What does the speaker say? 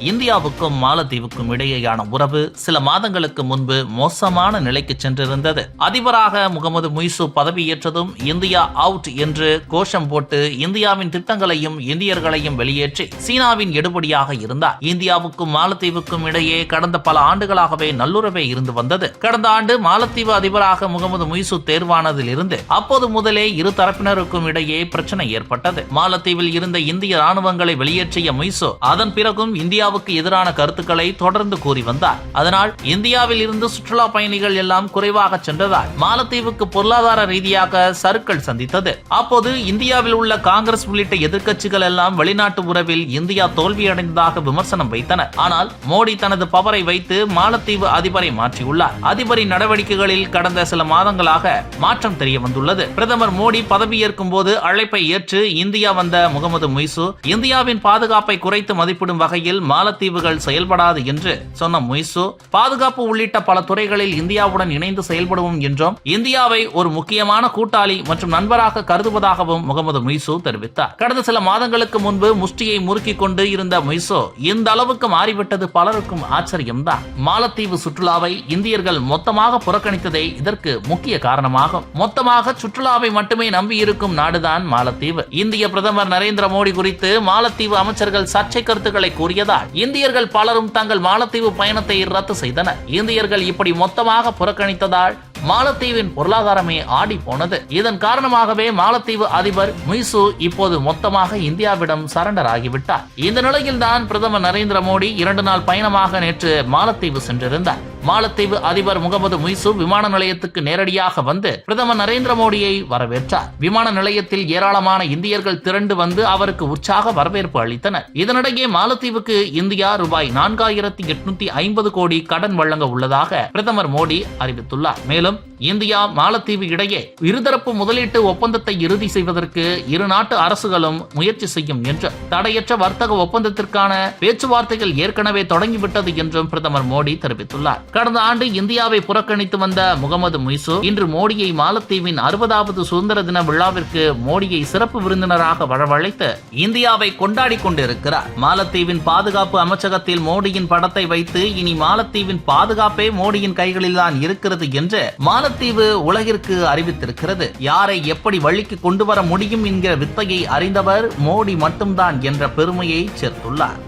இந்தியாவுக்கும் மாலத்தீவுக்கும் இடையேயான உறவு சில மாதங்களுக்கு முன்பு மோசமான நிலைக்கு சென்றிருந்தது. அதிபராக முகமது முய்சு பதவியேற்றதும் இந்தியா அவுட் என்று கோஷம் போட்டு இந்தியாவின் திட்டங்களையும் இந்தியர்களையும் வெளியேற்றி சீனாவின் எடுபடியாக இருந்தார். இந்தியாவுக்கும் மாலத்தீவுக்கும் இடையே கடந்த பல ஆண்டுகளாகவே நல்லுறவே இருந்து வந்தது. கடந்த ஆண்டு மாலத்தீவு அதிபராக முகமது முய்சு தேர்வானதில் இருந்து அப்போது முதலே இரு தரப்பினருக்கும் இடையே பிரச்சனை ஏற்பட்டது. மாலத்தீவில் இருந்த இந்திய ராணுவங்களை வெளியேற்றிய முய்சு அதன் பிறகும் இந்தியா இந்தியாவுக்கு எதிரான கருத்துக்களை தொடர்ந்து கூறி வந்தார். அதனால் இந்தியாவில் இருந்து சுற்றுலா பயணிகள் எல்லாம் குறைவாக சென்றதால் மாலத்தீவுக்கு பொருளாதார ரீதியாக சருக்கள் சந்தித்தது. அப்போது இந்தியாவில் உள்ள காங்கிரஸ் உள்ளிட்ட எதிர்க்கட்சிகள் எல்லாம் வெளிநாட்டு உறவில் இந்தியா தோல்வியடைந்ததாக விமர்சனம் வைத்தனர். ஆனால் மோடி தனது பவரை வைத்து மாலத்தீவு அதிபரை மாற்றியுள்ளார். அதிபரின் நடவடிக்கைகளில் கடந்த சில மாதங்களாக மாற்றம் தெரிய வந்துள்ளது பிரதமர் மோடி பதவியேற்கும் போது அழைப்பை ஏற்று இந்தியா வந்த முகமது முய்சு இந்தியாவின் பாதுகாப்பை குறைத்து மதிப்பிடும் வகையில் மாலத்தீவுகள் செயல்படாது என்று சொன்ன முய்சு பாதுகாப்பு உள்ளிட்ட பல துறைகளில் இந்தியாவுடன் இணைந்து செயல்படுவோம் என்றும் இந்தியாவை ஒரு முக்கியமான கூட்டாளி மற்றும் நண்பராக கருதுவதாகவும் முகமது முய்சு தெரிவித்தார். கடந்த சில மாதங்களுக்கு முன்பு முஷ்டியை முறுக்கிக் கொண்டு இருந்த முய்சு இந்த அளவுக்கு மாறிவிட்டது பலருக்கும் ஆச்சரியம்தான். மாலத்தீவு சுற்றுலாவை இந்தியர்கள் மொத்தமாக புறக்கணித்ததே இதற்கு முக்கிய காரணமாகும். மொத்தமாக சுற்றுலாவை மட்டுமே நம்பியிருக்கும் நாடுதான் மாலத்தீவு. இந்திய பிரதமர் நரேந்திர மோடி குறித்து மாலத்தீவு அமைச்சர்கள் சர்ச்சை கருத்துக்களை கூறியதால் இந்தியர்கள் பலரும் தங்கள் மாலத்தீவு பயணத்தை ரத்து செய்தனர். இந்தியர்கள் இப்படி மொத்தமாக புறக்கணித்ததால் மாலத்தீவின் பொருளாதாரமே ஆடி போனது. இதன் காரணமாகவே மாலத்தீவு அதிபர் முய்சு இப்போது மொத்தமாக இந்தியாவிடம் சரண்டர் ஆகிவிட்டார். இந்த நிலையில்தான் பிரதமர் நரேந்திர மோடி இரண்டு நாள் பயணமாக நேற்று மாலத்தீவு சென்றிருந்தார். மாலத்தீவு அதிபர் முகமது முய்சு விமான நிலையத்துக்கு நேரடியாக வந்து பிரதமர் நரேந்திர மோடியை வரவேற்றார். விமான நிலையத்தில் ஏராளமான இந்தியர்கள் திரண்டு வந்து அவருக்கு உற்சாக வரவேற்பு அளித்தனர். இதனிடையே மாலத்தீவுக்கு இந்தியா ரூபாய் நான்காயிரத்தி எட்நூத்தி ஐம்பது கோடி கடன் வழங்க உள்ளதாக பிரதமர் மோடி அறிவித்துள்ளார். மேலும் இந்தியா மாலத்தீவு இடையே இருதரப்பு முதலீட்டு ஒப்பந்தத்தை இறுதி செய்வதற்கு இரு நாட்டு அரசுகளும் முயற்சி செய்யும் என்றும் தடையற்ற வர்த்தக ஒப்பந்தத்திற்கான பேச்சுவார்த்தைகள் ஏற்கனவே தொடங்கிவிட்டது என்றும் பிரதமர் மோடி தெரிவித்துள்ளார். கடந்த ஆண்டு இந்தியாவை புறக்கணித்து வந்த முகமது முய்சு இன்று மோடியை மாலத்தீவின் அறுபதாவது சுதந்திர தின விழாவிற்கு மோடியை சிறப்பு விருந்தினராக வரவழைத்து இந்தியாவை கொண்டாடி கொண்டிருக்கிறார். மாலத்தீவின் பாதுகாப்பு அமைச்சகத்தில் மோடியின் படத்தை வைத்து இனி மாலத்தீவின் பாதுகாப்பே மோடியின் கைகளில்தான் இருக்கிறது என்று மாலத்தீவு உலகிற்கு அறிவித்திருக்கிறது. யாரை எப்படி வழிக்கு கொண்டு வர முடியும் என்கிற வித்தையை அறிந்தவர் மோடி மட்டும்தான் என்ற பெருமையை சேர்த்துள்ளார்.